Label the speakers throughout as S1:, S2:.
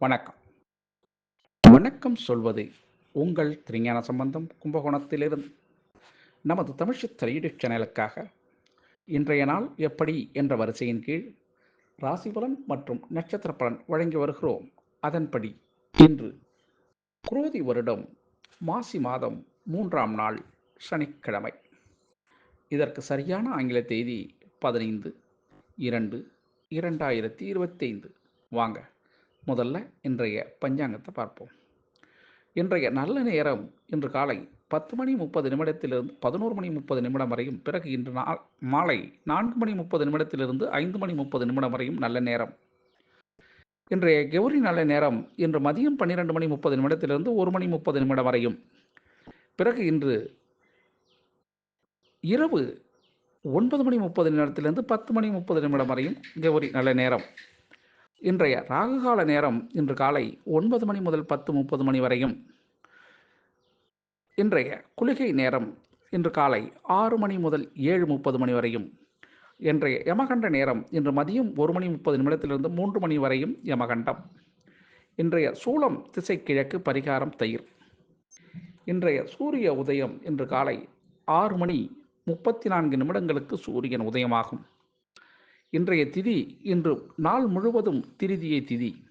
S1: வணக்கம். வணக்கம் சொல்வது உங்கள் திருஞான சம்பந்தம் கும்பகோணத்திலிருந்து. நமது தமிழ் சித்திர யூடியூப் சேனலுக்காக இன்றைய நாள் எப்படி என்ற வரிசையின் கீழ் ராசி பலன் மற்றும் நட்சத்திர பலன் வழங்கி வருகிறோம். அதன்படி இன்று குரோதி வருடம் மாசி மாதம் மூன்றாம் நாள் சனிக்கிழமை. இதற்கு சரியான ஆங்கில தேதி பதினைந்து இரண்டு இரண்டாயிரத்தி இருபத்தைந்து. வாங்க. முதல்ல இன்றைய பஞ்சாங்கத்தை பார்ப்போம். இன்றைய நல்ல நேரம் இன்று காலை பத்து மணி முப்பது நிமிடத்திலிருந்து பதினோரு மணி முப்பது நிமிடம் வரையும் பிறகு இன்று நாள் மாலை நான்கு மணி முப்பது நிமிடத்திலிருந்து ஐந்து மணி முப்பது நிமிடம் வரையும் நல்ல நேரம். இன்றைய கௌரி நல்ல நேரம் இன்று மதியம் பன்னிரெண்டு மணி முப்பது நிமிடத்திலிருந்து ஒரு மணி முப்பது நிமிடம் வரையும் பிறகு இன்று இரவு ஒன்பது மணி முப்பது நிமிடத்திலிருந்து பத்து மணி முப்பது நிமிடம் வரையும் கௌரி நல்ல நேரம். இன்றைய ராகுகால நேரம் இன்று காலை ஒன்பது மணி முதல் பத்து முப்பது மணி வரையும். இன்றைய குளிகை நேரம் இன்று காலை ஆறு மணி முதல் ஏழு முப்பது மணி வரையும். இன்றைய யமகண்ட நேரம் இன்று மதியம் ஒரு மணி முப்பது நிமிடத்திலிருந்து மூன்று மணி வரையும் யமகண்டம். இன்றைய சூளம் திசை கிழக்கு பரிகாரம் தயிர். இன்றைய சூரிய உதயம் இன்று காலை ஆறு மணி முப்பத்தி நான்கு நிமிடங்களுக்கு சூரியன் உதயமாகும். இன்றைய திதி இன்று நாள் முழுவதும் திருதியை திதி.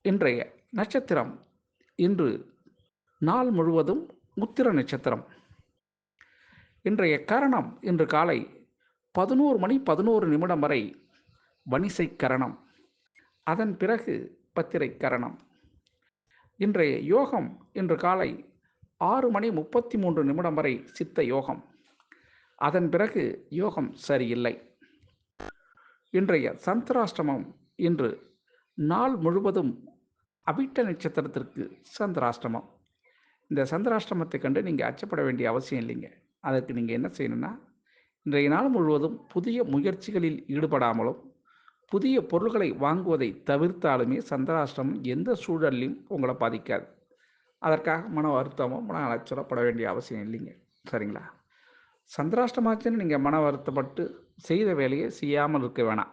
S1: இன்றைய நட்சத்திரம் இன்று நாள் முழுவதும் உத்திர நட்சத்திரம். இன்றைய கரணம் இன்று காலை பதினோரு மணி பதினோரு நிமிடம் வரை வணிசை கரணம். அதன் பிறகு பத்திரை கரணம். இன்றைய யோகம் இன்று காலை ஆறு மணி முப்பத்தி மூன்று நிமிடம் வரை சித்த யோகம். அதன் பிறகு யோகம் சரியில்லை. இன்றைய சந்திராஷ்டமம் இன்று நாள் முழுவதும் அபிட்ட நட்சத்திரத்திற்கு சந்திராஷ்டமம். இந்த சந்திராஷ்டமத்தை கண்டு நீங்கள் அச்சப்பட வேண்டிய அவசியம் இல்லைங்க. அதற்கு நீங்கள் என்ன செய்யணும்னா இன்றைய நாள் முழுவதும் புதிய முயற்சிகளில் ஈடுபடாமலும் புதிய பொருள்களை வாங்குவதை தவிர்த்தாலுமே சந்திராஷ்டிரமம் எந்த சூழலையும் உங்களை பாதிக்காது. அதற்காக மன வருத்தமோ மன அலைச்சலப்பட வேண்டிய அவசியம் இல்லைங்க. சரிங்களா? சந்திராஷ்டமாச்சுன்னு நீங்கள் மன வருத்தப்பட்டு செய்த வேலையை செய்யாமல் இருக்க வேணாம்.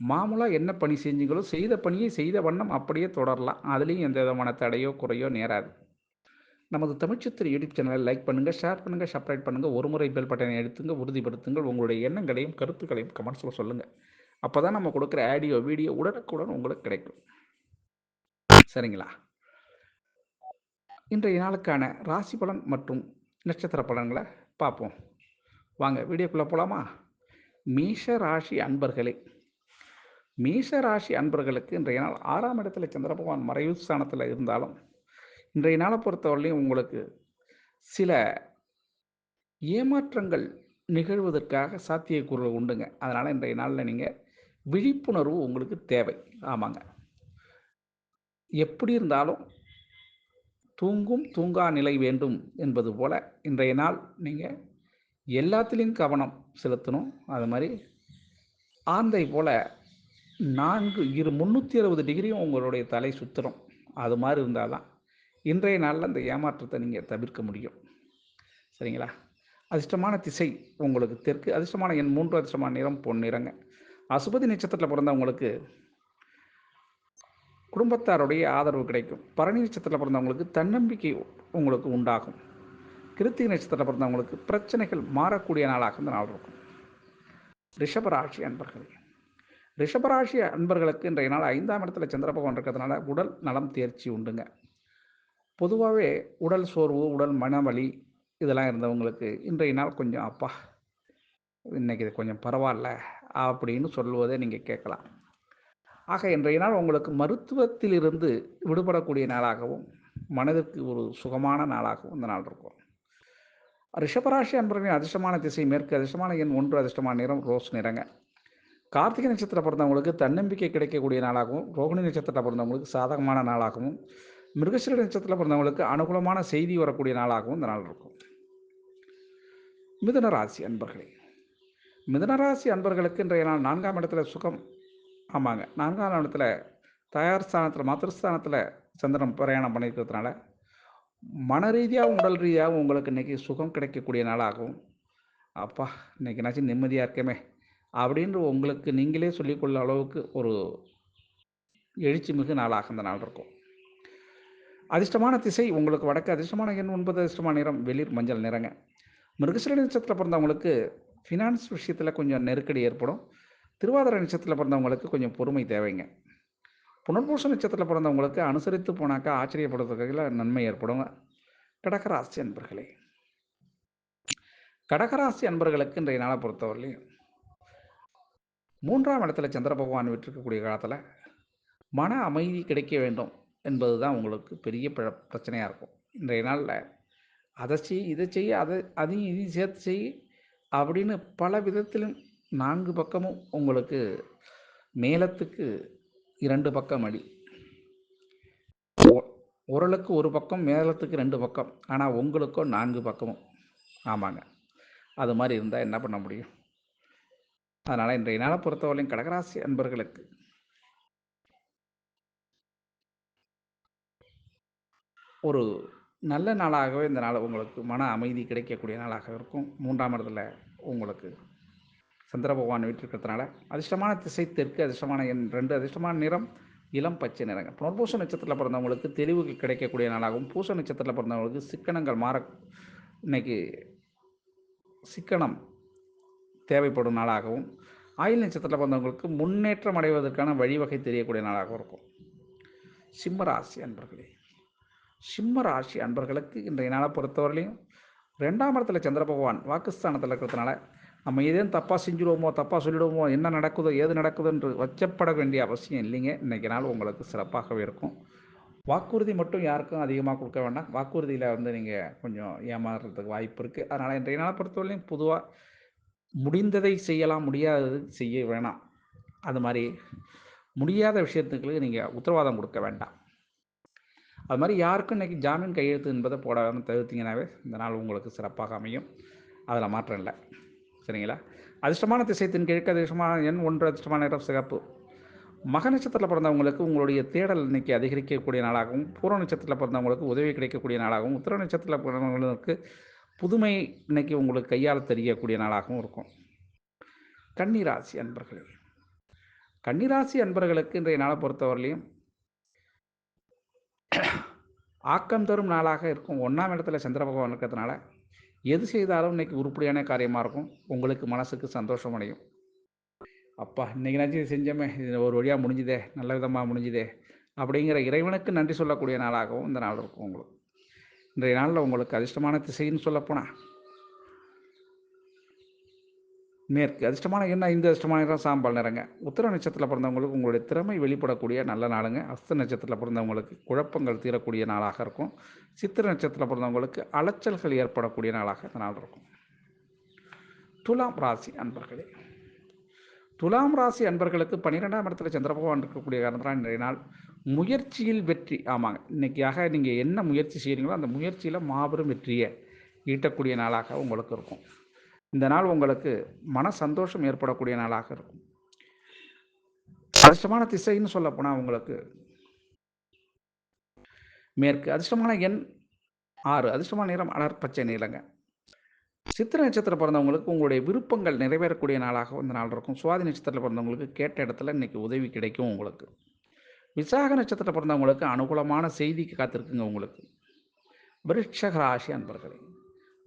S1: மாமூலாக என்ன பணி செஞ்சீங்களோ செய்த பணியை செய்த வண்ணம் அப்படியே தொடரலாம். அதுலேயும் எந்த விதமான தடையோ குறையோ நேராது. நமது தமிழ்ச்சித்திர யூடியூப் சேனலை லைக் பண்ணுங்கள் ஷேர் பண்ணுங்கள் சப்ஸ்கிரைப் பண்ணுங்கள் ஒரு முறை பெல் பட்டனை எடுத்துங்க உறுதிப்படுத்துங்கள். உங்களுடைய எண்ணங்களையும் கருத்துக்களையும் கமெண்ட்ஸில் சொல்லுங்கள் அப்போ தான் நம்ம கொடுக்குற ஆடியோ வீடியோ உடனுக்குடன் உங்களுக்கு கிடைக்கும். சரிங்களா? இன்றைய நாளுக்கான ராசி பலன் மற்றும் நட்சத்திர பலன்களை பார்ப்போம். வாங்க வீடியோக்குள்ளே போகலாமா மீஷ ராசி அன்பர்களே மீஷ ராசி அன்பர்களுக்கு இன்றைய நாள் ஆறாம் இடத்துல சந்திர பகவான் மறைவு ஸ்தானத்தில் இருந்தாலும் இன்றைய நாளை பொறுத்தவரையிலையும் உங்களுக்கு சில ஏமாற்றங்கள் நிகழ்வதற்காக சாத்தியக்கூறுகள் உண்டுங்க. அதனால் இன்றைய நாளில் நீங்கள் விழிப்புணர்வு உங்களுக்கு தேவை. ஆமாங்க. எப்படி இருந்தாலும் தூங்கும் தூங்கா நிலை வேண்டும் என்பது போல இன்றைய நாள் நீங்கள் எல்லாத்துலேயும் கவனம் செலுத்தணும். அது மாதிரி ஆந்தை போல் நான்கு இரு முந்நூற்றி அறுபது டிகிரியும் உங்களுடைய தலை சுற்றுறோம் அது மாதிரி இருந்தால் தான் இன்றைய நாளில் அந்த ஏமாற்றத்தை நீங்கள் தவிர்க்க முடியும். சரிங்களா? அதிர்ஷ்டமான திசை உங்களுக்கு தெற்கு. அதிர்ஷ்டமான என் மூன்று அதிர்ஷ்டமான நிறம் பொன்னிறங்க அசுபதி நட்சத்திரத்தில் பிறந்தவங்களுக்கு குடும்பத்தாருடைய ஆதரவு கிடைக்கும். பரணி நட்சத்திரத்தில் பிறந்தவங்களுக்கு தன்னம்பிக்கை உங்களுக்கு உண்டாகும். கிருத்திக நட்சத்திரத்தில் பிறந்தவங்களுக்கு பிரச்சனைகள் மாறக்கூடிய நாளாக இந்த நாள் இருக்கும். ரிஷபராசி அன்பர்கள். ரிஷபராசி அன்பர்களுக்கு இன்றைய நாள் ஐந்தாம் இடத்துல சந்திர பகவான் இருக்கிறதுனால உடல் நலம் தேர்ச்சி உண்டுங்க. பொதுவாகவே உடல் சோர்வு உடல் மனவலி இதெல்லாம் இருந்தவங்களுக்கு இன்றைய நாள் கொஞ்சம் அப்பா இன்னைக்கு இது கொஞ்சம் பரவாயில்ல அப்படின்னு சொல்லுவதை நீங்கள் கேட்கலாம். ஆக இன்றைய நாள் உங்களுக்கு மருத்துவத்திலிருந்து விடுபடக்கூடிய நாளாகவும் மனதிற்கு ஒரு சுகமான நாளாகவும் இந்த நாள் இருக்கும். ரிஷபராசி அன்பர்களின் அதிர்ஷ்டமான திசை மேற்கு அதிர்ஷ்டமான எண் ஒன்று அதிர்ஷ்டமான நிறம் ரோஸ் நிறங்க. கார்த்திகை நட்சத்திரம் பிறந்தவங்களுக்கு தன்னம்பிக்கை கிடைக்கக்கூடிய நாளாகவும் ரோகிணி நட்சத்திரத்தில் பிறந்தவங்களுக்கு சாதகமான நாளாகவும் மிருகசீர நட்சத்திரத்தில் பிறந்தவங்களுக்கு அனுகூலமான செய்தி வரக்கூடிய நாளாகவும் இந்த நாள் இருக்கும். மிதனராசி அன்பர்களே மிதுனராசி அன்பர்களுக்கு இன்றைய நாள் நான்காம் இடத்துல சுகம். ஆமாங்க நான்காம் இடத்துல தயார் ஸ்தானத்தில் மாத்திருஸ்தானத்தில் சந்திரன் பிரயாணம் பண்ணியிருக்கிறதுனால மன ரீதியாகவும் உடல் ரீதியாகவும் உங்களுக்கு இன்றைக்கி சுகம் கிடைக்கக்கூடிய நாளாகும். அப்பா இன்னைக்கு நாச்சும் நிம்மதியாக இருக்கமே அப்படின்ற உங்களுக்கு நீங்களே சொல்லிக்கொள்ள அளவுக்கு ஒரு எழுச்சி மிகு நாளாக இந்த நாள் இருக்கும். அதிர்ஷ்டமான திசை உங்களுக்கு வடக்கு அதிர்ஷ்டமான எண் ஒன்பது அதிர்ஷ்டமான நிறம் வெளிர் மஞ்சள் நிறங்க. மிருகசில நட்சத்திரத்தில் பிறந்தவங்களுக்கு ஃபினான்ஸ் விஷயத்தில் கொஞ்சம் நெருக்கடி ஏற்படும். திருவாதிரை நட்சத்திரத்தில் பிறந்தவங்களுக்கு கொஞ்சம் பொறுமை தேவைங்க. புனர்பூச நட்சத்திரத்தில் பிறந்தவங்களுக்கு அனுசரித்து போனாக்கா ஆச்சரியப்படுறதுல நன்மை ஏற்படும். கடகராசி அன்பர்களே. கடகராசி அன்பர்களுக்கு இன்றைய நாளை பொறுத்தவரையிலையும் மூன்றாம் இடத்துல சந்திர பகவான் விட்டிருக்கக்கூடிய காலத்தில் மன அமைதி கிடைக்க வேண்டும் என்பது தான் உங்களுக்கு பெரிய பிர பிரச்சனையாக இருக்கும். இன்றைய நாளில் அதை செய் இதை செய்ய அதை அதையும் இதையும் சேர்த்து செய் அப்படின்னு பல விதத்திலும் நான்கு பக்கமும் உங்களுக்கு மேலத்துக்கு இரண்டு பக்கம் அடி. உரலுக்கு ஒரு பக்கம் மேலத்துக்கு ரெண்டு பக்கம். ஆனால் உங்களுக்கோ நான்கு பக்கமும். ஆமாங்க. அது மாதிரி இருந்தால் என்ன பண்ண முடியும்? அதனால் இன்றைய நாளை பொறுத்தவரையும் கடகராசி அன்பர்களுக்கு ஒரு நல்ல நாளாகவே இந்த நாள் உங்களுக்கு மன அமைதி கிடைக்கக்கூடிய நாளாக இருக்கும். மூன்றாம் இடத்துல உங்களுக்கு சந்திர பகவான் வீட்டிருக்கிறதுனால அதிர்ஷ்டமான திசை தெற்கு அதிர்ஷ்டமான எண் ரெண்டு அதிர்ஷ்டமான நிறம் இளம் பச்சை நிறங்க புனர்பூச நட்சத்திரத்தில் பிறந்தவங்களுக்கு தெளிவுகள் கிடைக்கக்கூடிய நாளாகவும் பூச நட்சத்திரத்தில் பிறந்தவங்களுக்கு சிக்கனங்கள் மாற இன்னைக்கு சிக்கனம் தேவைப்படும் நாளாகவும் ஆயுள் நட்சத்திரத்தில் பிறந்தவங்களுக்கு முன்னேற்றம் அடைவதற்கான வழிவகை தெரியக்கூடிய நாளாகவும் இருக்கும். சிம்மராசி அன்பர்களே சிம்மராசி அன்பர்களுக்கு இன்றைய நாளை பொறுத்தவரையிலையும் ரெண்டாம் இடத்துல சந்திர பகவான் வாக்குஸ்தானத்தில் இருக்கிறதுனால நம்ம ஏதேனும் தப்பாக செஞ்சுடுவோமோ தப்பாக சொல்லிடுவோமோ என்ன நடக்குதோ ஏது நடக்குதுன்ற வச்சப்பட வேண்டிய அவசியம் இல்லைங்க. இன்றைக்கி நாள் உங்களுக்கு சிறப்பாகவே இருக்கும். வாக்குறுதி மட்டும் யாருக்கும் அதிகமாக கொடுக்க வேண்டாம். வாக்குறுதியில் வந்து நீங்கள் கொஞ்சம் ஏமாறுறதுக்கு வாய்ப்பு இருக்குது அதனால் இன்றைய நாளை பொறுத்தவரையிலையும் பொதுவாக முடிந்ததை செய்யலாம் முடியாதது செய்ய வேணாம். அது மாதிரி முடியாத விஷயத்துக்கு நீங்கள் உத்தரவாதம் கொடுக்க வேண்டாம். அது மாதிரி யாருக்கும் இன்றைக்கி ஜாமீன் கையெழுத்து என்பதை போடாமல் தவிர்த்திங்கனாவே இந்த நாள் உங்களுக்கு சிறப்பாக அமையும். அதில் மாற்றம் இல்லை. சரிங்களா? அதிர்ஷ்டமான திசைத்தின் கிழக்கு அதிர்ஷ்டமான எண் ஒன்று அதிர்ஷ்டமான நிறம் சிகப்பு. மக நட்சத்திரத்தில் பிறந்தவங்களுக்கு உங்களுடைய தேடல் இன்னைக்கு அதிகரிக்கக்கூடிய நாளாகவும் பூர்வ நட்சத்திரத்தில் பிறந்தவங்களுக்கு உதவி கிடைக்கக்கூடிய நாளாகவும் உத்தர நட்சத்திரத்தில் பிறந்தவங்களுக்கு புதுமை இன்னைக்கு உங்களுக்கு கையால் தெரியக்கூடிய நாளாகவும் இருக்கும். கன்னிராசி அன்பர்களே கன்னிராசி அன்பர்களுக்கு இன்றைய நாளை பொறுத்தவரையிலையும் ஆக்கம் தரும் நாளாக இருக்கும். ஒன்றாம் இடத்துல சந்திர பகவான் இருக்கிறதுனால எது செய்தாலும் இன்னைக்கு உருப்படியான காரியமாக இருக்கும். உங்களுக்கு மனசுக்கு சந்தோஷம் அடையும். அப்பா இன்றைக்கி நினச்சி செஞ்சோமே இது ஒரு வழியாக முடிஞ்சுதே நல்ல விதமாக முடிஞ்சுதே அப்படிங்கிற இறைவனுக்கு நன்றி சொல்லக்கூடிய நாளாகவும் இந்த நாள் இருக்கும் உங்களுக்கு. இன்றைய நாளில் உங்களுக்கு அதிர்ஷ்டமான திசைன்னு சொல்லப்போனால் மேற்கு அதிர்ஷ்டமான என்ன? இந்த அதிர்ஷ்டமான நிறம் சாம்பல் நிறங்க. உத்தர நட்சத்திரத்தில் பிறந்தவங்களுக்கு உங்களுடைய திறமை வெளிப்படக்கூடிய நல்ல நாளுங்க. அஸ்த நட்சத்திரத்தில் பிறந்தவங்களுக்கு குழப்பங்கள் தீரக்கூடிய நாளாக இருக்கும். சித்திர நட்சத்திரத்தில் பிறந்தவங்களுக்கு அலைச்சல்கள் ஏற்படக்கூடிய நாளாக இந்த நாள் இருக்கும். துலாம் ராசி அன்பர்களே துலாம் ராசி அன்பர்களுக்கு பன்னிரெண்டாம் இடத்துல சந்திர பகவான் இருக்கக்கூடிய காரணத்தான் இன்றைய நாள் முயற்சியில் வெற்றி. ஆமாங்க. இன்னைக்காக நீங்கள் என்ன முயற்சி செய்கிறீங்களோ அந்த முயற்சியில் மாபெரும் வெற்றியை ஈட்டக்கூடிய நாளாக உங்களுக்கு இருக்கும். இந்த நாள் உங்களுக்கு மன சந்தோஷம் ஏற்படக்கூடிய நாளாக இருக்கும். அதிர்ஷ்டமான திசைன்னு சொல்ல போனால் உங்களுக்கு மேற்கு அதிர்ஷ்டமான எண் ஆறு அதிர்ஷ்டமான நிறம் அடர் பச்சை நீளங்க சித்திர நட்சத்திரம் பிறந்தவங்களுக்கு உங்களுடைய விருப்பங்கள் நிறைவேறக்கூடிய நாளாக இந்த நாள் இருக்கும். சுவாதி நட்சத்திரத்தில் பிறந்தவங்களுக்கு கேட்ட இடத்துல இன்னைக்கு உதவி கிடைக்கும் உங்களுக்கு. விசாக நட்சத்திரத்தில் பிறந்தவங்களுக்கு அனுகூலமான செய்திக்கு காத்திருக்குங்க உங்களுக்கு. விருட்சக ராசி அன்பர்களே.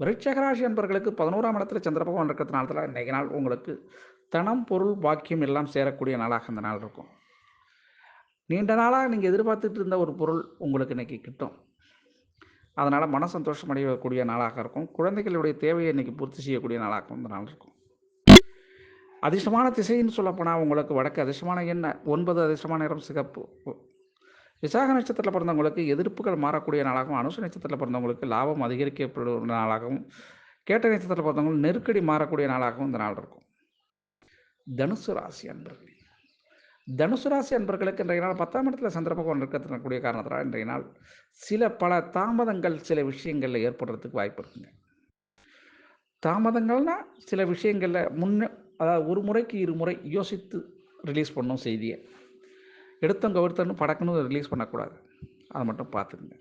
S1: விருட்சகராசி அன்பர்களுக்கு பதினோராம் இடத்துல சந்திர பகவான் இருக்கிறதுனால இன்றைக்கு நாள் உங்களுக்கு தனம் பொருள் பாக்கியம் எல்லாம் சேரக்கூடிய நாளாக இந்த நாள் இருக்கும். நீண்ட நாளாக நீங்கள் எதிர்பார்த்துட்டு இருந்த ஒரு பொருள் உங்களுக்கு இன்றைக்கி கிட்டும். அதனால் மன சந்தோஷம் அடையக்கூடிய நாளாக இருக்கும். குழந்தைகளுடைய தேவையை இன்றைக்கி பூர்த்தி செய்யக்கூடிய நாளாக இந்த நாள் இருக்கும். அதிர்ஷ்டமான திசைன்னு சொல்லப்போனால் உங்களுக்கு வடக்கு அதிர்ஷ்டமான என்ன ஒன்பது அதிர்ஷ்டமான நிறம் சிகப்பு. விசாக நட்சத்திரத்தில் பிறந்தவங்களுக்கு எதிர்ப்புகள் மாறக்கூடிய நாளாகவும் அனுச நட்சத்திரத்தில் பிறந்தவங்களுக்கு லாபம் அதிகரிக்கப்படும் நாளாகவும் கேட்ட நட்சத்திரத்தில் பிறந்தவங்களுக்கு நெருக்கடி மாறக்கூடிய நாளாகவும் இந்த நாள் இருக்கும். தனுசு ராசி அன்பர்கள் தனுசு ராசி அன்பர்களுக்கு இன்றைய நாள் பத்தாம் இடத்துல சந்திரபகவான் இருக்கக்கூடிய காரணத்தினால் இன்றைய நாள் சில பல தாமதங்கள் சில விஷயங்களில் ஏற்படுறதுக்கு வாய்ப்பு இருக்குங்க. தாமதங்கள்னால் சில விஷயங்களில் முன்ன அதாவது ஒரு முறைக்கு இரு முறை யோசித்து ரிலீஸ் பண்ணும் செய்தியை. எடுத்தவங்க கவிர்த்தன்னு படக்குன்னு ரிலீஸ் பண்ணக்கூடாது. அதை மட்டும் பார்த்துக்குங்க.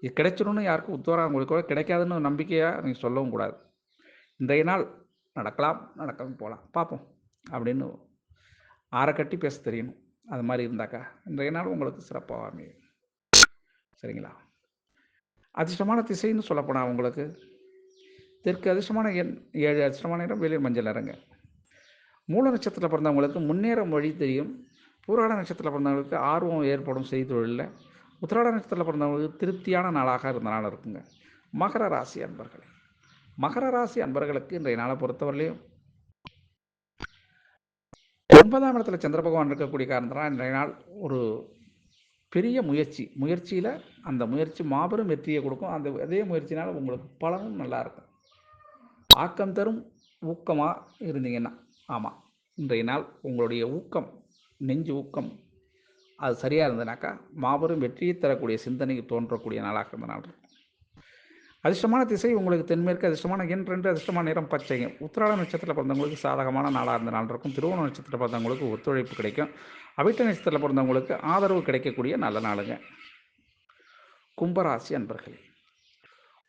S1: இது கிடைச்சிடும்னு யாருக்கும் உத்தவரா உங்களுக்கு கூட கிடைக்காதுன்னு நம்பிக்கையாக நீங்கள் சொல்லவும் கூடாது. இன்றைய நாள் நடக்கலாம் நடக்காமல் போகலாம். பார்ப்போம். அப்படின்னு ஆற கட்டி பேச தெரியணும். அது மாதிரி இருந்தாக்கா இன்றைய நாள் உங்களுக்கு சிறப்பாக அமையும். சரிங்களா? அதிர்ஷ்டமான திசைன்னு சொல்லப்போனால் உங்களுக்கு தெற்கு அதிர்ஷ்டமான எண் ஏழு அதிர்ஷ்டமான இடம் வெளியே மஞ்சள் நிறங்க மூல நட்சத்திரத்தில் பிறந்தவங்களுக்கு முன்னேறும் வழி தெரியும். பூராட நட்சத்திரத்தில் பிறந்தவங்களுக்கு ஆர்வம் ஏற்படும் செய்தொழிலில் உத்திராட நட்சத்திரத்தில் பிறந்தவங்களுக்கு திருப்தியான நாளாக இருந்த நாள் இருக்குங்க. மகர ராசி அன்பர்களே. மகர ராசி அன்பர்களுக்கு இன்றைய நாளை பொறுத்தவரையிலையும் ஒன்பதாம் இடத்துல சந்திர பகவான் இருக்கக்கூடிய காரணத்தினால் இன்றைய நாள் ஒரு பெரிய முயற்சி. முயற்சியில் அந்த முயற்சி மாபெரும் வெற்றியை கொடுக்கும். அந்த அதே முயற்சினால் உங்களுக்கு பலனும் நல்லா இருக்கும். ஆக்கம் தரும் ஊக்கமாக இருந்தீங்கன்னா ஆமாம் இன்றைய நாள் உங்களுடைய ஊக்கம் நெஞ்சு ஊக்கம் அது சரியாக இருந்ததுனாக்கா மாபெரும் வெற்றியை தரக்கூடிய சிந்தனை தோன்றக்கூடிய நாளாக இருந்த நாள் இருக்கும் அதிர்ஷ்டமான திசை உங்களுக்கு தென்மேற்கு அதிர்ஷ்டமான எண் ரெண்டு அதிர்ஷ்டமான நிறம் பச்சைங்க உத்திராட நட்சத்திரத்தில் பிறந்தவங்களுக்கு சாதகமான நாளாக இருந்த நாள் இருக்கும். திருவோண நட்சத்திரத்தில் பிறந்தவங்களுக்கு ஒத்துழைப்பு கிடைக்கும். அவிட்ட நட்சத்திரத்தில் பிறந்தவங்களுக்கு ஆதரவு கிடைக்கக்கூடிய நல்ல நாளுங்க. கும்பராசி அன்பர்களே.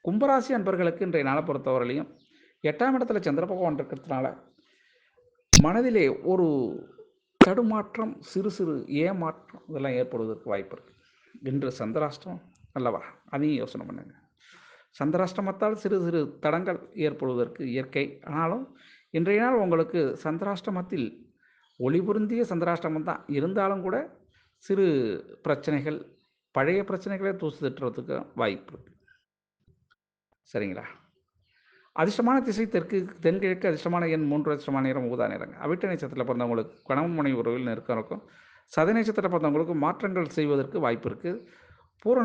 S1: கும்பராசி அன்பர்களுக்கு இன்றைய நாளை பொறுத்தவரையிலையும் எட்டாம் இடத்துல சந்திர பகவான் இருக்கிறதுனால மனதிலே ஒரு தடுமாற்றம் சிறு சிறு ஏமாற்றம் இதெல்லாம் ஏற்படுவதற்கு வாய்ப்பு இருக்குது இன்று சந்திராஷ்டம் அல்லவா அதையும் யோசனை பண்ணுங்க. சந்திராஷ்டமத்தால் சிறு சிறு தடங்கள் ஏற்படுவதற்கு இயற்கை. ஆனாலும் இன்றைய நாள் உங்களுக்கு சந்திராஷ்டமத்தில் ஒளிபுருந்திய சந்திராஷ்டமம் தான். இருந்தாலும் கூட சிறு பிரச்சனைகள் பழைய பிரச்சனைகளே தூசு திட்டுறதுக்கு வாய்ப்பு இருக்குது சரிங்களா? அதிர்ஷ்டமான திசை தெற்கு தென்கிழக்கு அதிர்ஷ்டமான எண் மூன்று அதிர்ஷ்டமான நேரம் ஊதா நேரங்க அவிட்ட நட்சத்திரத்தில் பிறந்தவங்களுக்கு கணவன் மனைவி உறவில் நெருக்கம் இருக்கும். சதை நட்சத்திரத்தில் பிறந்தவங்களுக்கு மாற்றங்கள் செய்வதற்கு வாய்ப்பு இருக்குது பூர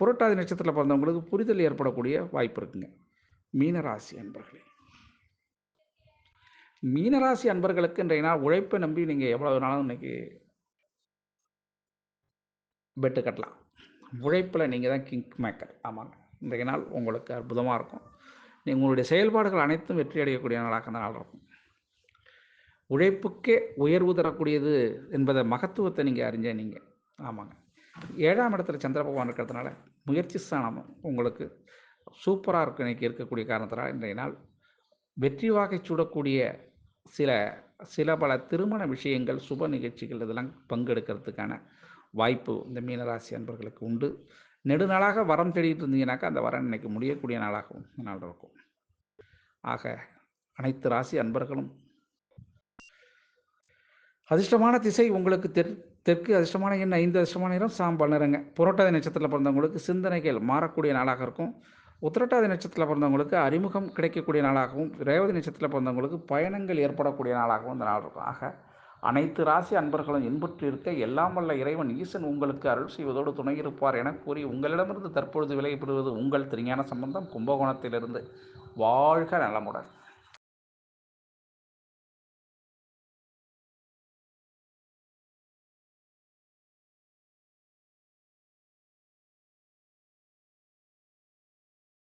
S1: புரட்டாதி நட்சத்திரத்தில் பிறந்தவங்களுக்கு புரிதல் ஏற்படக்கூடிய வாய்ப்பு இருக்குங்க. மீனராசி அன்பர்களே. மீனராசி அன்பர்களுக்கு இன்றைய நாள் உழைப்பை நம்பி நீங்கள் எவ்வளவு நாளும் இன்னைக்கு பெட்டு கட்டலாம். உழைப்பில் நீங்கள் தான் கிங் மேக்கர் ஆமாங்க. இன்றைய நாள் உங்களுக்கு அற்புதமாக இருக்கும். உங்களுடைய செயல்பாடுகள் அனைத்தும் வெற்றி அடையக்கூடிய நாளாக அந்த நாள் இருக்கும் உழைப்புக்கே உயர்வு தரக்கூடியது என்பதை மகத்துவத்தை நீங்கள் அறிஞ்ச நீங்கள் ஆமாங்க. ஏழாம் இடத்துல சந்திர பகவான் இருக்கிறதுனால முயற்சி ஸ்தானம் உங்களுக்கு சூப்பராக இருக்கு இன்னைக்கு இருக்கக்கூடிய காரணத்தினால் இன்றைய நாள். வெற்றி வாகை சூடக்கூடிய சில சில பல திருமண விஷயங்கள் சுப நிகழ்ச்சிகள் இதெல்லாம் பங்கெடுக்கிறதுக்கான வாய்ப்பு இந்த மீனராசி அன்பர்களுக்கு உண்டு. நெடுநாளாக வரம் தேடிட்டு இருந்தீங்கன்னாக்கா அந்த வரம் இன்னைக்கு முடியக்கூடிய நாளாகவும் நாள் இருக்கும். ஆக அனைத்து ராசி அன்பர்களும் அதிர்ஷ்டமான திசை உங்களுக்கு தெற் தெற்கு அதிர்ஷ்டமான எண் ஐந்து அதிர்ஷ்டமான நேரம் சாம்பல் நிறங்க. புரட்டாதி நட்சத்திரத்தில் பிறந்தவங்களுக்கு சிந்தனைகள் மாறக்கூடிய நாளாக இருக்கும். உத்திரட்டாதி நட்சத்திரத்தில் பிறந்தவங்களுக்கு அறிமுகம் கிடைக்கக்கூடிய நாளாகவும் ரேவதி நட்சத்திரத்தில் பிறந்தவங்களுக்கு பயணங்கள் ஏற்படக்கூடிய நாளாகவும் இந்த நாள் இருக்கும். ஆக அனைத்து ராசி அன்பர்களும் இன்புற்றிருக்க எல்லாம் வல்ல இறைவன் ஈசன் உங்களுக்கு அருள் செய்வதோடு துணை இருப்பார் என கூறி உங்களிடமிருந்து தற்பொழுது விலைப்படுவது உங்கள் திருஞான சம்பந்தம் கும்பகோணத்திலிருந்து. வாழ்க நலமுடன்.